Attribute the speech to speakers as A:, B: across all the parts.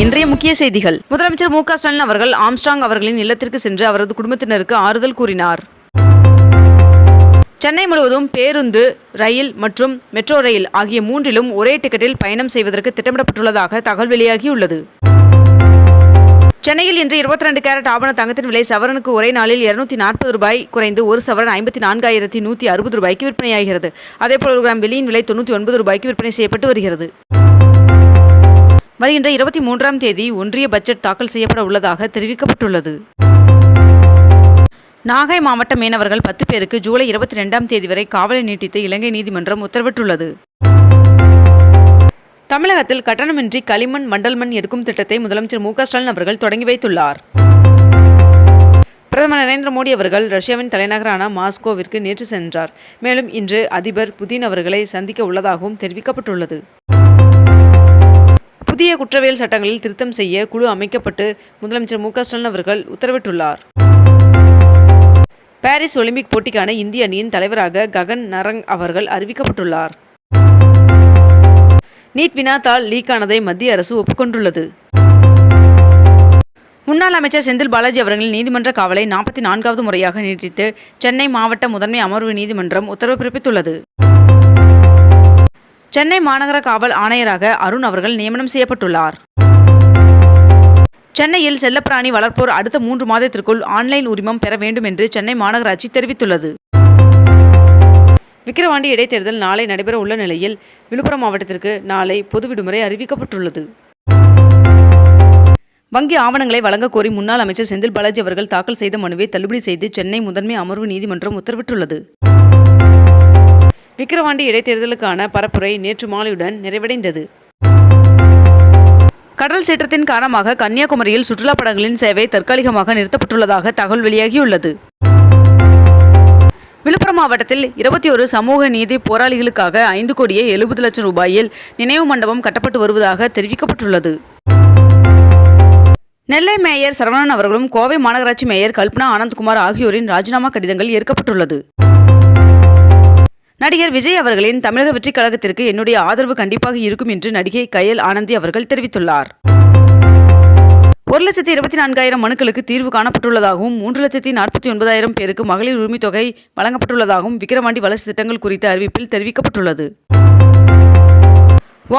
A: இன்றைய முக்கிய செய்திகள். முதலமைச்சர் மு க ஸ்டாலின் அவர்கள் ஆம்ஸ்டாங் அவர்களின் இல்லத்திற்கு சென்று அவரது குடும்பத்தினருக்கு ஆறுதல் கூறினார். சென்னை முழுவதும் பேருந்து ரயில் மற்றும் மெட்ரோ ரயில் ஆகிய மூன்றிலும் ஒரே டிக்கெட்டில் பயணம் செய்வதற்கு திட்டமிடப்பட்டுள்ளதாக தகவல் வெளியாகியுள்ளது. சென்னையில் இன்று இருபத்தி ரெண்டு கேரட் ஆபண தங்கத்தின் விலை சவரனுக்கு ஒரே நாளில் இருநூத்தி நாற்பது ரூபாய் குறைந்து ஒரு சவரன் ஐம்பத்தி நான்காயிரத்தி நூற்றி அறுபது ரூபாய்க்கு விற்பனையாகிறது. அதேபோல் ஒரு கிராம் வெளியின் விலை தொண்ணூற்றி ஒன்பது ரூபாய்க்கு விற்பனை செய்யப்பட்டு வருகிறது. வருகின்ற இருபத்தி மூன்றாம் தேதி ஒன்றிய பட்ஜெட் தாக்கல் செய்யப்பட உள்ளதாக தெரிவிக்கப்பட்டுள்ளது. நாகை மாவட்ட மீனவர்கள் பத்து பேருக்கு ஜூலை இருபத்தி ரெண்டாம் தேதி வரை காவலை நீட்டித்து இலங்கை நீதிமன்றம் உத்தரவிட்டுள்ளது. தமிழகத்தில் கட்டணமின்றி களிமண் மண்டல் மண் எடுக்கும் திட்டத்தை முதலமைச்சர் மு ஸ்டாலின் அவர்கள் தொடங்கி வைத்துள்ளார். பிரதமர் நரேந்திர மோடி அவர்கள் ரஷ்யாவின் தலைநகரான மாஸ்கோவிற்கு நேற்று சென்றார். மேலும் இன்று அதிபர் புதின் அவர்களை சந்திக்க உள்ளதாகவும் தெரிவிக்கப்பட்டுள்ளது. புதிய குற்றவியல் சட்டங்களில் திருத்தம் செய்ய குழு அமைக்கப்பட்டு முதலமைச்சர் மு ஸ்டாலின் அவர்கள் உத்தரவிட்டுள்ளார். பாரிஸ் ஒலிம்பிக் போட்டிக்கான இந்திய அணியின் தலைவராக ககன் நரங் அவர்கள் அறிவிக்கப்பட்டுள்ளார். நீட் வினாத்தால் லீக் ஆனதை மத்திய அரசு ஒப்புக்கொண்டுள்ளது. முன்னாள் அமைச்சர் செந்தில் பாலாஜி அவர்களின் நீதிமன்ற காவலை நாற்பத்தி நான்காவது முறையாக நீட்டித்து சென்னை மாவட்ட முதன்மை அமர்வு நீதிமன்றம் உத்தரவு பிறப்பித்துள்ளது. சென்னை மாநகர காவல் ஆணையராக அருண் அவர்கள் நியமனம் செய்யப்பட்டுள்ளார். சென்னையில் செல்லப்பிராணி வளர்ப்போர் அடுத்த மூன்று மாதத்திற்குள் ஆன்லைன் உரிமம் பெற வேண்டும் என்று சென்னை மாநகராட்சி தெரிவித்துள்ளது. விக்கிரவாண்டி இடைத்தேர்தல் நாளை நடைபெற உள்ள நிலையில் விழுப்புரம் மாவட்டத்திற்கு நாளை பொது விடுமுறை அறிவிக்கப்பட்டுள்ளது. வங்கி ஆவணங்களை வழங்கக் கோரி முன்னாள் அமைச்சர் செந்தில் பாலாஜி அவர்கள் தாக்கல் செய்த மனுவை தள்ளுபடி செய்து சென்னை முதன்மை அமர்வு நீதிமன்றம் உத்தரவிட்டுள்ளது. விக்கிரவாண்டி இடைத்தேர்தலுக்கான பரப்புரை நேற்று மாலையுடன் நிறைவடைந்தது. கடல் சீற்றத்தின் காரணமாக கன்னியாகுமரியில் சுற்றுலா படங்களின் சேவை தற்காலிகமாக நிறுத்தப்பட்டுள்ளதாக தகவல் வெளியாகியுள்ளது. விழுப்புரம் மாவட்டத்தில் இருபத்தி ஒரு சமூக நீதி போராளிகளுக்காக ஐந்து கோடியே எழுபது லட்சம் ரூபாயில் நினைவு மண்டபம் கட்டப்பட்டு வருவதாக தெரிவிக்கப்பட்டுள்ளது. நெல்லை மேயர் சரவணன் அவர்களும் கோவை மாநகராட்சி மேயர் கல்பனா ஆனந்த்குமார் ஆகியோரின் ராஜினாமா கடிதங்கள் ஏற்கப்பட்டுள்ளது. நடிகர் விஜய் அவர்களின் தமிழக வெற்றிக் கழகத்திற்கு என்னுடைய ஆதரவு கண்டிப்பாக இருக்கும் என்று நடிகை கயல் ஆனந்தி அவர்கள் தெரிவித்துள்ளார். ஒரு லட்சத்தி இருபத்தி நான்காயிரம் மனுக்களுக்கு தீர்வு காணப்பட்டுள்ளதாகவும் மூன்று லட்சத்தி நாற்பத்தி ஒன்பதாயிரம் பேருக்கு மகளிர் உரிமை தொகை வழங்கப்பட்டுள்ளதாகவும் விக்கிரவாண்டி வளர்ச்சி திட்டங்கள் குறித்த அறிவிப்பில் தெரிவிக்கப்பட்டுள்ளது.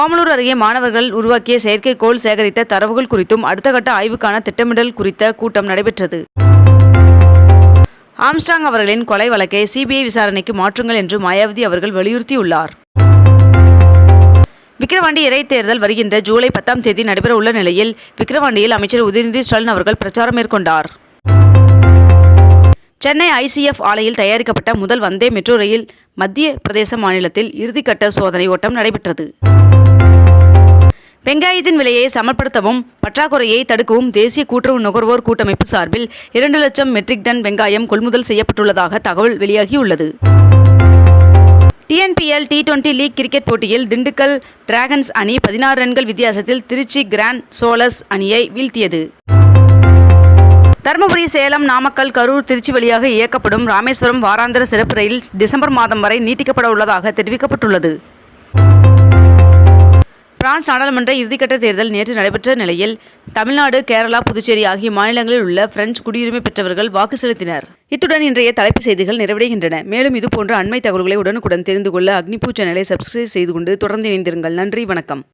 A: ஓமலூர் அருகே மாணவர்கள் உருவாக்கிய செயற்கைக்கோள் சேகரித்த தரவுகள் குறித்தும் அடுத்த கட்ட ஆய்வுக்கான திட்டமிடல் குறித்த கூட்டம் நடைபெற்றது. ஆம்ஸ்டாங் அவர்களின் கொலை வழக்கை சிபிஐ விசாரணைக்கு மாற்றுங்கள் என்று மாயாவதி அவர்கள் வலியுறுத்தியுள்ளார். விக்கிரவாண்டி இடைத்தேர்தல் வருகின்ற ஜூலை பத்தாம் தேதி நடைபெற உள்ள நிலையில் விக்கிரவாண்டியில் அமைச்சர் உதயநிதி ஸ்டாலின் அவர்கள் பிரச்சாரம் மேற்கொண்டார். சென்னை ஐசிஎஃப் ஆலையில் தயாரிக்கப்பட்ட முதல் வந்தே மெட்ரோ ரயில் மத்திய பிரதேச மாநிலத்தில் இறுதிக்கட்ட சோதனை ஓட்டம் நடைபெற்றது. வெங்காயத்தின் விலையை சமப்படுத்தவும் பற்றாக்குறையை தடுக்கவும் தேசிய கூட்டுறவு நுகர்வோர் கூட்டமைப்பு சார்பில் இரண்டு லட்சம் மெட்ரிக் டன் வெங்காயம் கொள்முதல் செய்யப்பட்டுள்ளதாக தகவல் வெளியாகியுள்ளது. TNPL T twenty league cricket போட்டியில் திண்டுக்கல் டிராகன்ஸ் அணி பதினாறு ரன்கள் வித்தியாசத்தில் திருச்சி கிராண்ட் சோலஸ் அணியை வீழ்த்தியது. தருமபுரி சேலம் நாமக்கல் கரூர் திருச்சி வழியாக இயக்கப்படும் ராமேஸ்வரம் வாராந்திர சிறப்பு ரயில் டிசம்பர் மாதம் வரை நீட்டிக்கப்பட உள்ளதாக தெரிவிக்கப்பட்டுள்ளது. பிரான்ஸ் நாடாளுமன்ற இறுதிக்கட்ட தேர்தல் நேற்று நடைபெற்ற நிலையில் தமிழ்நாடு கேரளா புதுச்சேரி ஆகிய மாநிலங்களில் உள்ள பிரெஞ்சு குடியுரிமை பெற்றவர்கள் வாக்கு செலுத்தினர். இத்துடன் இன்றைய தலைப்பு செய்திகள் நிறைவடைகின்றன. மேலும் இதுபோன்ற அண்மை தகவல்களை உடனுக்குடன் தெரிந்து கொள்ள அக்னிபூ சேனலை சப்ஸ்கிரைப் செய்து கொண்டு தொடர்ந்து இணைந்திருங்கள். நன்றி வணக்கம்.